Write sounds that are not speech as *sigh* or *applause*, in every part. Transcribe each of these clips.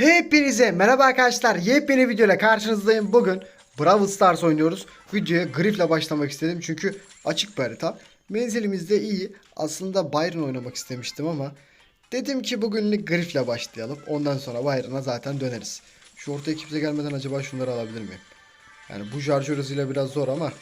Hepinize merhaba arkadaşlar. Yepyeni videoyla karşınızdayım. Bugün Brawl Stars oynuyoruz. Videoya Griff'le başlamak istedim çünkü açık bir harita. Menzilimiz de iyi. Aslında Byron oynamak istemiştim ama dedim ki bugünlük Griff'le başlayalım. Ondan sonra Byron'a zaten döneriz. Şu ortaya kimse gelmeden acaba şunları alabilir miyim? Yani bu şarjör hızıyla biraz zor ama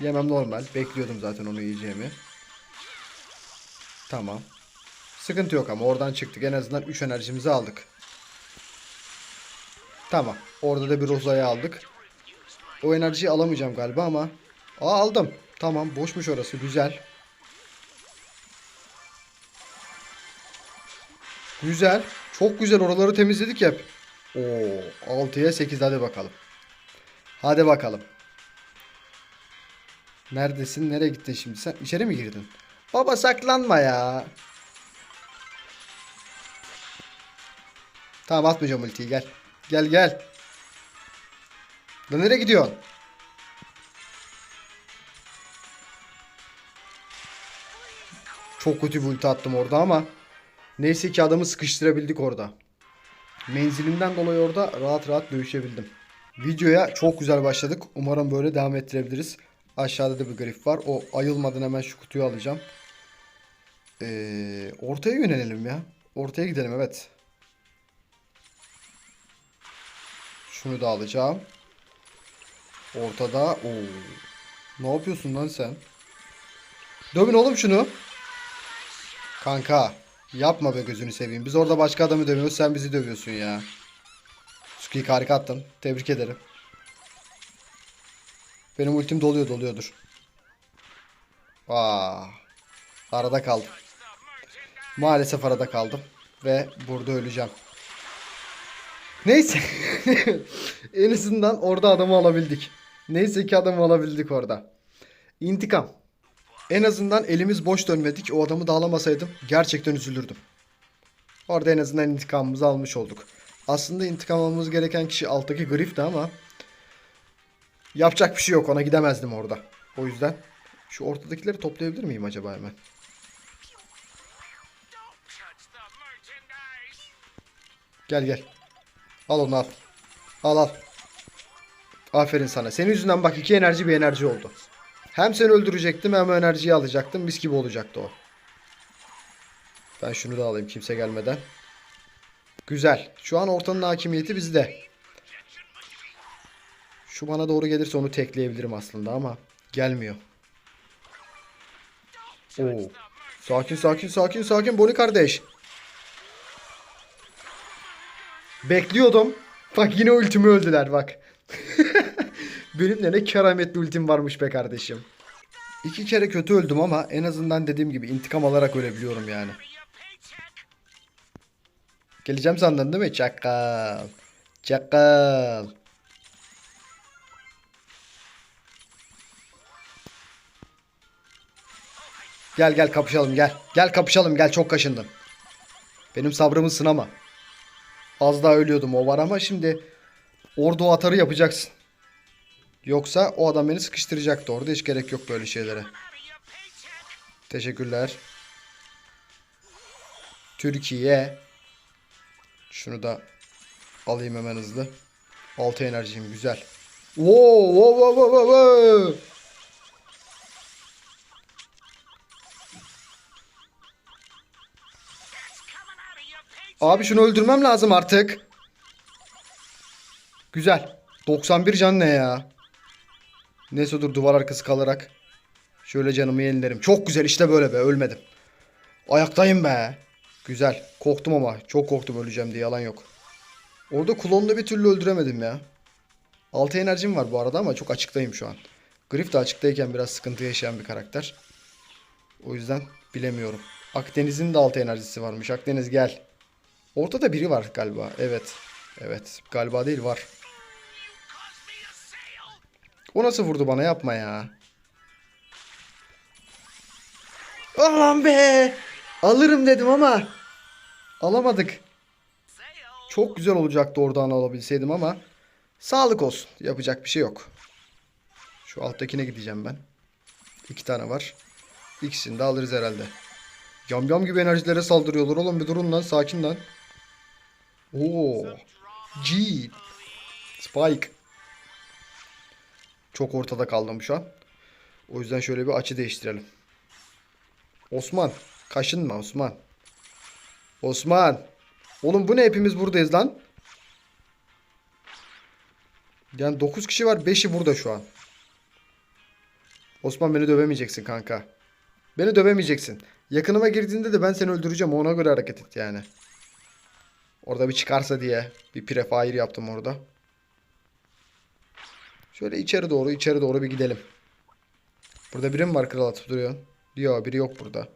yemem normal. Bekliyordum zaten onu yiyeceğimi. Tamam. Sıkıntı yok ama oradan çıktık. En azından 3 enerjimizi aldık. Tamam. Orada da bir rozayı aldık. O enerjiyi alamayacağım galiba ama. Aa aldım. Tamam boşmuş orası. Güzel. Güzel. Çok güzel oraları temizledik hep. Oo 6'ya 8 hadi bakalım. Hadi bakalım. Neredesin? Nereye gittin şimdi sen? İçeri mi girdin? Baba saklanma ya. Tamam atmayacağım ultiyi gel. Gel gel. Lan nereye gidiyorsun? Çok kötü bir ulti attım orada ama neyse ki adamı sıkıştırabildik orada. Menzilimden dolayı orada rahat rahat dövüşebildim. Videoya çok güzel başladık. Umarım böyle devam ettirebiliriz. Aşağıda da bir grif var. O ayılmadan hemen şu kutuyu alacağım. Ee, ortaya yönelelim ya. Ortaya gidelim evet. Şunu da alacağım. Ortada. Oo. Ne yapıyorsun lan sen? Dövün oğlum şunu. Kanka. Yapma be gözünü seveyim. Biz orada başka adamı dövüyoruz. Sen bizi dövüyorsun ya. Suki'yi harika attın. Tebrik ederim. Benim ultim doluyor doluyordur. Aa. Arada kaldım. Maalesef arada kaldım. Ve burada öleceğim. Neyse. *laughs* en azından orada adamı alabildik. Neyse ki adamı alabildik orada. İntikam. En azından elimiz boş dönmedik. O adamı da alamasaydım gerçekten üzülürdüm. Orada en azından intikamımızı almış olduk. Aslında intikam almamız gereken kişi alttaki Griff'ti ama yapacak bir şey yok. Ona gidemezdim orada. O yüzden şu ortadakileri toplayabilir miyim acaba hemen? Gel gel. Al onu al. Al al. Aferin sana. Senin yüzünden bak iki enerji bir enerji oldu. Hem seni öldürecektim hem enerjiyi alacaktım. Mis gibi olacaktı o. Ben şunu da alayım kimse gelmeden. Güzel. Şu an ortanın hakimiyeti bizde. Şu bana doğru gelirse onu tekleyebilirim aslında ama gelmiyor. Oo. Sakin sakin sakin sakin Boni kardeş. Bekliyordum. Bak yine ultimi öldüler bak. *laughs* Benim de ne kerametli ultim varmış be kardeşim. İki kere kötü öldüm ama en azından dediğim gibi intikam alarak ölebiliyorum yani. Geleceğim sandın değil mi? Çakal. Çakal. Gel gel kapışalım gel. Gel kapışalım gel çok kaşındın. Benim sabrımı sınama. Az daha ölüyordum o var ama şimdi orada o atarı yapacaksın. Yoksa o adam beni sıkıştıracaktı. Orada hiç gerek yok böyle şeylere. Teşekkürler. Türkiye. Şunu da alayım hemen hızlı. 6 enerjim güzel. Wow, wow, wow, wow, wow. Abi şunu öldürmem lazım artık. Güzel. 91 can ne ya? Neyse dur duvar arkası kalarak. Şöyle canımı yenilerim. Çok güzel işte böyle be ölmedim. Ayaktayım be. Güzel. Korktum ama. Çok korktum öleceğim diye yalan yok. Orada klonda bir türlü öldüremedim ya. 6 enerjim var bu arada ama çok açıktayım şu an. Griff de açıktayken biraz sıkıntı yaşayan bir karakter. O yüzden bilemiyorum. Akdeniz'in de 6 enerjisi varmış. Akdeniz gel. Ortada biri var galiba. Evet. Evet. Galiba değil var. O nasıl vurdu bana yapma ya. Aman be. Alırım dedim ama. Alamadık. Çok güzel olacaktı oradan alabilseydim ama. Sağlık olsun. Yapacak bir şey yok. Şu alttakine gideceğim ben. İki tane var. İkisini de alırız herhalde. Yam yam gibi enerjilere saldırıyorlar oğlum bir durun lan sakin lan. Oo. G. Spike. Çok ortada kaldım şu an. O yüzden şöyle bir açı değiştirelim. Osman. Kaşınma Osman. Osman. Oğlum bu ne hepimiz buradayız lan. Yani 9 kişi var 5'i burada şu an. Osman beni dövemeyeceksin kanka. Beni dövemeyeceksin. Yakınıma girdiğinde de ben seni öldüreceğim. Ona göre hareket et yani. Orada bir çıkarsa diye bir prefire yaptım orada. Şöyle içeri doğru içeri doğru bir gidelim. Burada biri mi var kral atıp duruyor? Yok biri yok burada.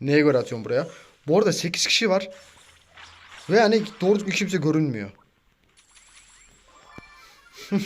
Neye göre atıyorum buraya? Bu arada 8 kişi var. Ve hani doğru düzgün kimse görünmüyor. *laughs*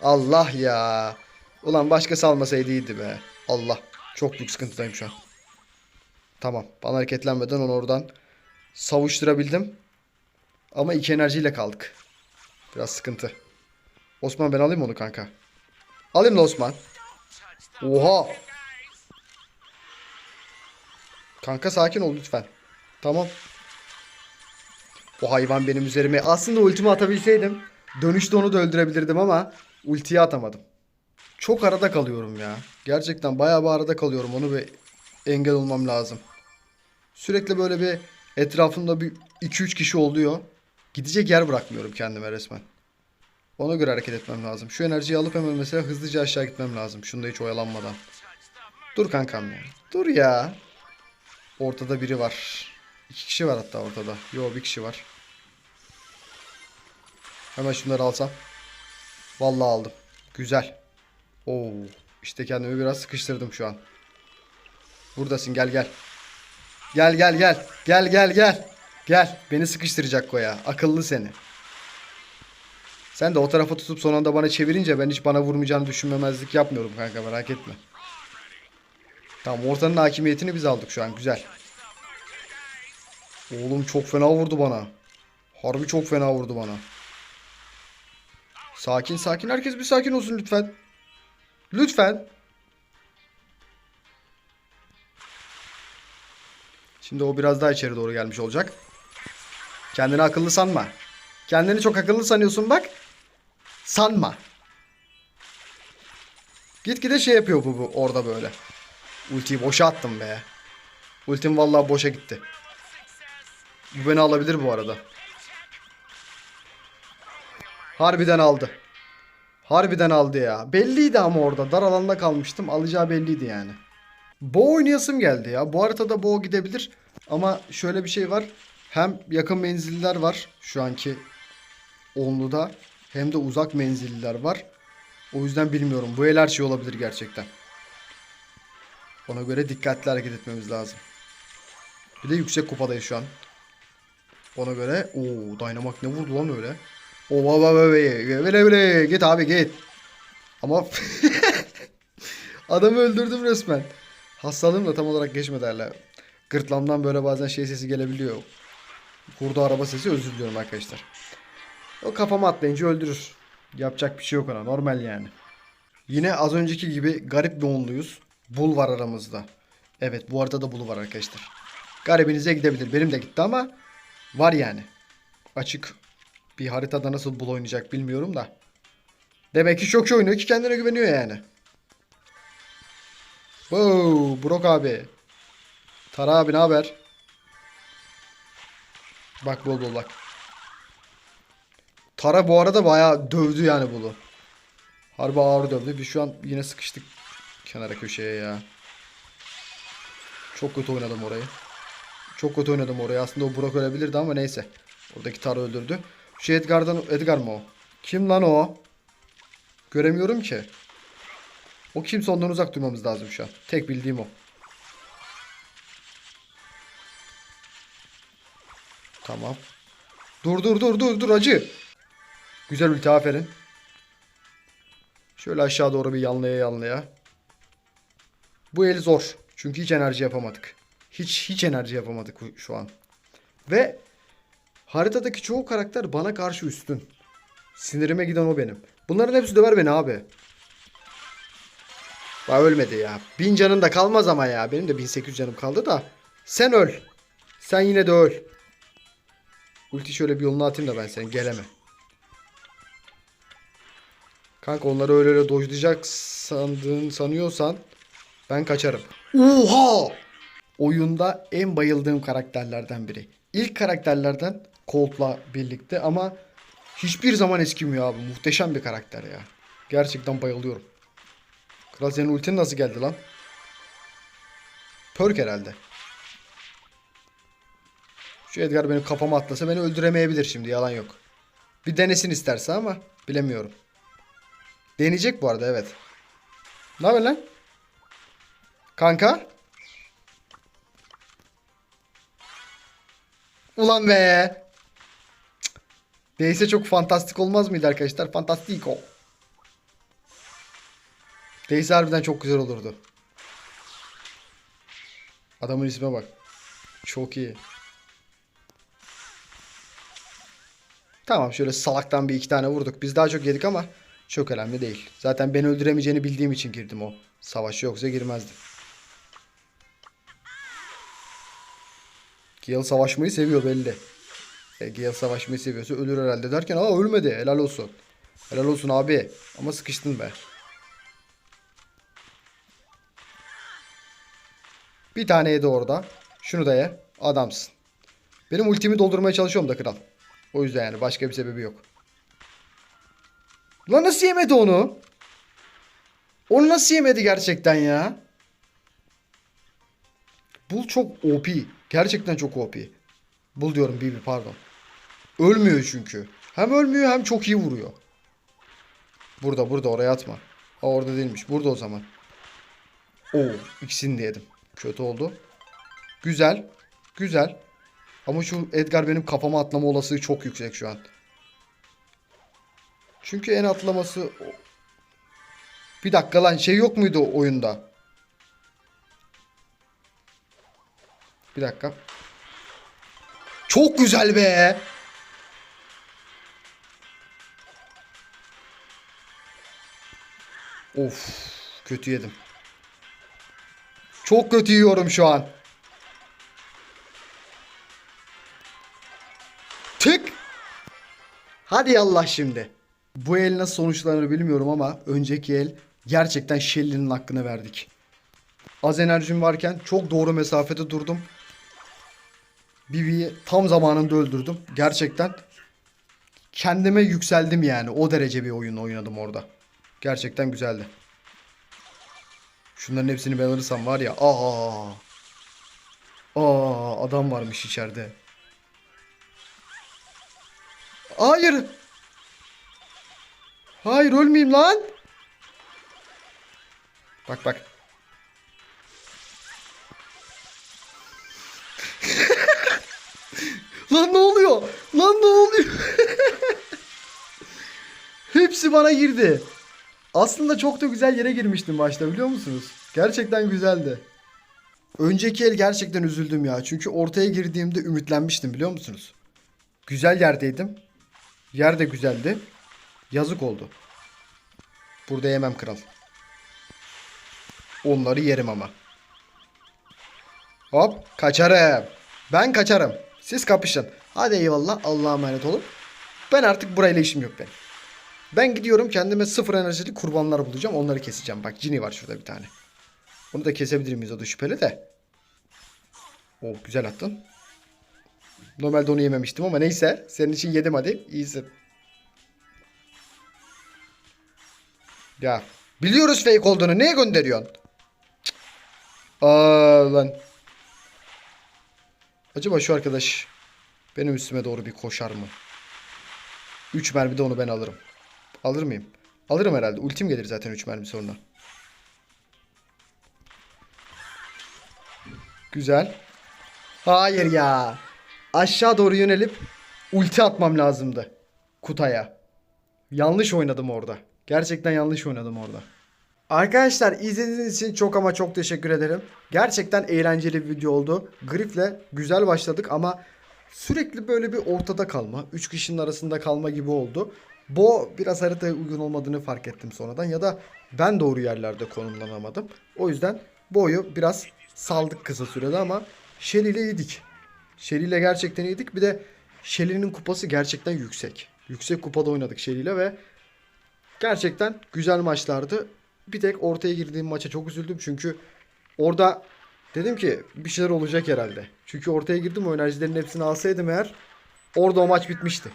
Allah ya. Ulan başka salmasaydı iyiydi be. Allah. Çok büyük sıkıntıdayım şu an. Tamam. Bana hareketlenmeden onu oradan savuşturabildim. Ama iki enerjiyle kaldık. Biraz sıkıntı. Osman ben alayım onu kanka. Alayım da Osman. Oha. Kanka sakin ol lütfen. Tamam. O hayvan benim üzerime. Aslında ultimi atabilseydim dönüşte onu da öldürebilirdim ama ultiyi atamadım. Çok arada kalıyorum ya. Gerçekten bayağı bir arada kalıyorum. Onu bir engel olmam lazım. Sürekli böyle bir etrafımda bir 2-3 kişi oluyor. Gidecek yer bırakmıyorum kendime resmen. Ona göre hareket etmem lazım. Şu enerjiyi alıp hemen mesela hızlıca aşağı gitmem lazım. Şunda hiç oyalanmadan. Dur kankam ya. Dur ya. Ortada biri var. İki kişi var hatta ortada. Yo bir kişi var. Hemen şunları alsam. Vallahi aldım. Güzel. Oo. İşte kendimi biraz sıkıştırdım şu an. Buradasın gel gel. Gel gel gel. Gel gel gel. Gel. Beni sıkıştıracak koya. Akıllı seni. Sen de o tarafa tutup son anda bana çevirince ben hiç bana vurmayacağını düşünmemezlik yapmıyorum kanka merak etme. Tamam ortanın hakimiyetini biz aldık şu an güzel. Oğlum çok fena vurdu bana. Harbi çok fena vurdu bana. Sakin sakin herkes bir sakin olsun lütfen. Lütfen. Şimdi o biraz daha içeri doğru gelmiş olacak. Kendini akıllı sanma. Kendini çok akıllı sanıyorsun bak. Sanma. Gitgide şey yapıyor bu, bu orada böyle. Ultiyi boşa attım be. Ultim vallahi boşa gitti. Bu beni alabilir bu arada. Harbiden aldı. Harbiden aldı ya. Belliydi ama orada. Dar alanda kalmıştım. Alacağı belliydi yani. Bo oynayasım geldi ya. Bu haritada Bo gidebilir. Ama şöyle bir şey var. Hem yakın menziller var şu anki onluda. Hem de uzak menzilliler var. O yüzden bilmiyorum. Bu el her şey olabilir gerçekten. Ona göre dikkatli hareket etmemiz lazım. Bir de yüksek kupadayız şu an. Ona göre o Dynamite ne vurdu lan öyle? O baba bile bile git abi git. Ama *laughs* adamı öldürdüm resmen. Hastalığım da tam olarak geçmedi hala. Gırtlamdan böyle bazen şey sesi gelebiliyor. Kurdu araba sesi özür diliyorum arkadaşlar. O kafama atlayınca öldürür. Yapacak bir şey yok ona normal yani. Yine az önceki gibi garip bir onluyuz. Bul var aramızda. Evet bu arada da bul var arkadaşlar. Garibinize gidebilir. Benim de gitti ama var yani. Açık bir haritada nasıl bul oynayacak bilmiyorum da. Demek ki çok iyi oynuyor ki kendine güveniyor yani. Wow, Brok abi. Tara abi ne haber? Bak bol bol bak. Tara bu arada bayağı dövdü yani Bul'u. Harbi ağır dövdü. Biz şu an yine sıkıştık kenara köşeye ya. Çok kötü oynadım orayı. Çok kötü oynadım orayı. Aslında o Burak ölebilirdi ama neyse. Oradaki Tara öldürdü. Şu Edgar'dan Edgar mı o? Kim lan o? Göremiyorum ki. O kimse ondan uzak durmamız lazım şu an. Tek bildiğim o. Tamam. Dur dur dur dur dur acı. Güzel ulti aferin. Şöyle aşağı doğru bir yanlaya yanlaya. Bu el zor. Çünkü hiç enerji yapamadık. Hiç hiç enerji yapamadık şu an. Ve haritadaki çoğu karakter bana karşı üstün. Sinirime giden o benim. Bunların hepsi döver beni abi. Bak ölmedi ya. Bin canın da kalmaz ama ya. Benim de 1800 canım kaldı da. Sen öl. Sen yine de öl. Ulti şöyle bir yoluna atayım da ben seni geleme. Kanka onları öyle öyle dojlayacak sandığın sanıyorsan ben kaçarım. Oha! Oyunda en bayıldığım karakterlerden biri. İlk karakterlerden Colt'la birlikte ama hiçbir zaman eskimiyor abi. Muhteşem bir karakter ya. Gerçekten bayılıyorum. Kral senin ultin nasıl geldi lan? Perk herhalde. Şu Edgar benim kafama atlasa beni öldüremeyebilir şimdi yalan yok. Bir denesin isterse ama bilemiyorum. Deneyecek bu arada evet. Ne haber lan? Kanka? Ulan be. Değilse çok fantastik olmaz mıydı arkadaşlar? Fantastiko. Değilse harbiden çok güzel olurdu. Adamın isme bak. Çok iyi. Tamam şöyle salaktan bir iki tane vurduk. Biz daha çok yedik ama çok önemli değil. Zaten beni öldüremeyeceğini bildiğim için girdim o. Savaş yoksa girmezdim. Gale savaşmayı seviyor belli. E, Gale savaşmayı seviyorsa ölür herhalde derken aa ölmedi. Helal olsun. Helal olsun abi. Ama sıkıştın be. Bir tane yedi orada. Şunu da ye. Adamsın. Benim ultimi doldurmaya çalışıyorum da kral. O yüzden yani başka bir sebebi yok. Lan nasıl yemedi onu? Onu nasıl yemedi gerçekten ya? Bul çok OP. Gerçekten çok OP. Bul diyorum Bibi pardon. Ölmüyor çünkü. Hem ölmüyor hem çok iyi vuruyor. Burada burada oraya atma. Aa, orada değilmiş. Burada o zaman. Oo ikisini de yedim. Kötü oldu. Güzel. Güzel. Ama şu Edgar benim kafama atlama olasılığı çok yüksek şu an. Çünkü en atlaması... Bir dakika lan şey yok muydu oyunda? Bir dakika. Çok güzel be. Of kötü yedim. Çok kötü yiyorum şu an. Hadi Allah şimdi. Bu el nasıl sonuçlanır bilmiyorum ama önceki el gerçekten Shelly'nin hakkını verdik. Az enerjim varken çok doğru mesafede durdum. Bibi'yi tam zamanında öldürdüm. Gerçekten kendime yükseldim yani. O derece bir oyun oynadım orada. Gerçekten güzeldi. Şunların hepsini ben alırsam var ya. Aa. Aa adam varmış içeride. Hayır. Hayır ölmeyeyim lan. Bak bak. *laughs* lan ne oluyor? Lan ne oluyor? *laughs* Hepsi bana girdi. Aslında çok da güzel yere girmiştim başta biliyor musunuz? Gerçekten güzeldi. Önceki el gerçekten üzüldüm ya. Çünkü ortaya girdiğimde ümitlenmiştim biliyor musunuz? Güzel yerdeydim. Yer de güzeldi. Yazık oldu. Burada yemem kral. Onları yerim ama. Hop kaçarım. Ben kaçarım. Siz kapışın. Hadi eyvallah. Allah'a emanet olun. Ben artık burayla işim yok benim. Ben gidiyorum kendime sıfır enerjili kurbanlar bulacağım. Onları keseceğim. Bak cini var şurada bir tane. Onu da kesebilir miyiz o da şüpheli de. Oh güzel attın. Normalde onu yememiştim ama neyse. Senin için yedim hadi. İyisin. Ya biliyoruz fake olduğunu. Niye gönderiyorsun? Aa lan. Acaba şu arkadaş benim üstüme doğru bir koşar mı? 3 mermi de onu ben alırım. Alır mıyım? Alırım herhalde. Ultim gelir zaten 3 mermi sonra. Güzel. Hayır ya. Aşağı doğru yönelip ulti atmam lazımdı. Kutaya. Yanlış oynadım orada. Gerçekten yanlış oynadım orada. Arkadaşlar izlediğiniz için çok ama çok teşekkür ederim. Gerçekten eğlenceli bir video oldu. Grif'le güzel başladık ama sürekli böyle bir ortada kalma, 3 kişinin arasında kalma gibi oldu. Bu biraz haritaya uygun olmadığını fark ettim sonradan ya da ben doğru yerlerde konumlanamadım. O yüzden boyu biraz saldık kısa sürede ama Shelly yedik. Shelly ile gerçekten yedik. Bir de Shelly'nin kupası gerçekten yüksek. Yüksek kupada oynadık Shelly ile ve gerçekten güzel maçlardı. Bir tek ortaya girdiğim maça çok üzüldüm çünkü orada dedim ki bir şeyler olacak herhalde. Çünkü ortaya girdim o enerjilerin hepsini alsaydım eğer orada o maç bitmişti.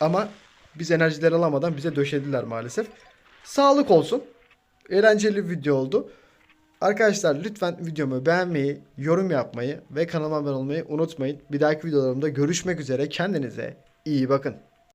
Ama biz enerjileri alamadan bize döşediler maalesef. Sağlık olsun. Eğlenceli bir video oldu. Arkadaşlar lütfen videomu beğenmeyi, yorum yapmayı ve kanalıma abone olmayı unutmayın. Bir dahaki videolarımda görüşmek üzere. Kendinize iyi bakın.